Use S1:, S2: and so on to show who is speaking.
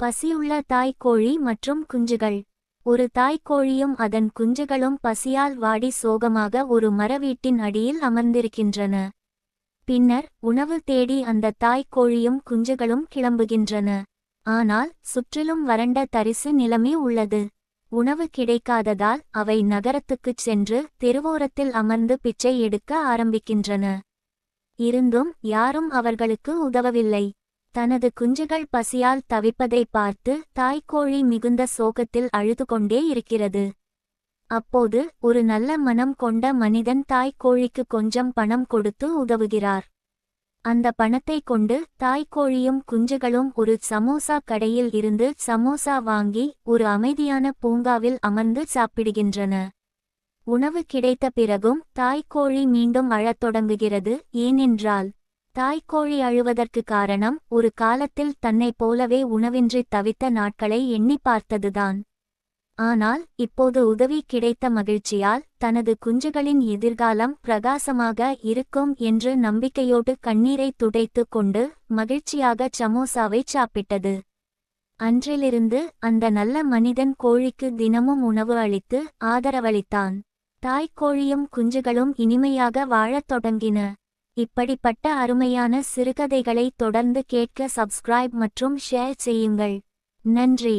S1: பசியுள்ள தாய்க்கோழி மற்றும் குஞ்சுகள். ஒரு தாய்க்கோழியும் அதன் குஞ்சுகளும் பசியால் வாடி சோகமாக ஒரு மரவீட்டின் அடியில் அமர்ந்திருக்கின்றன. பின்னர் உணவு தேடி அந்த தாய்க்கோழியும் குஞ்சுகளும் கிளம்புகின்றன. ஆனால் சுற்றிலும் வறண்ட தரிசு நிலைமை உள்ளது. உணவு கிடைக்காததால் அவை நகரத்துக்குச் சென்று தெருவோரத்தில் அமர்ந்து பிச்சை எடுக்க ஆரம்பிக்கின்றன. இருந்தும் யாரும் அவர்களுக்கு உதவவில்லை. தனது குஞ்சுகள் பசியால் தவிப்பதை பார்த்து தாய்க்கோழி மிகுந்த சோகத்தில் அழுது கொண்டே இருக்கிறது. அப்போது ஒரு நல்ல மனம் கொண்ட மனிதன் தாய்க்கோழிக்கு கொஞ்சம் பணம் கொடுத்து உதவுகிறார். அந்த பணத்தை கொண்டு தாய்க்கோழியும் குஞ்சுகளும் ஒரு சமோசா கடையில் இருந்து சமோசா வாங்கி ஒரு அமைதியான பூங்காவில் அமர்ந்து சாப்பிடுகின்றன. உணவு கிடைத்த பிறகும் தாய்க்கோழி மீண்டும் அழத் தொடங்குகிறது. ஏனென்றால் தாய்க்கோழி அழுவதற்கு காரணம் ஒரு காலத்தில் தன்னைப் போலவே உணவின்றி தவித்த நாட்களை எண்ணி பார்த்ததுதான். ஆனால் இப்போது உதவி கிடைத்த மகிழ்ச்சியால் தனது குஞ்சுகளின் எதிர்காலம் பிரகாசமாக இருக்கும் என்று நம்பிக்கையோடு கண்ணீரை துடைத்து கொண்டு மகிழ்ச்சியாக சமோசாவை சாப்பிட்டது. அன்றிலிருந்து அந்த நல்ல மனிதன் கோழிக்கு தினமும் உணவு அளித்து ஆதரவளித்தான். தாய்க்கோழியும் குஞ்சுகளும் இனிமையாக வாழத் தொடங்கின. இப்படிப்பட்ட அருமையான சிறுகதைகளை தொடர்ந்து கேட்க சப்ஸ்கிரைப் மற்றும் ஷேர் செய்யுங்கள். நன்றி.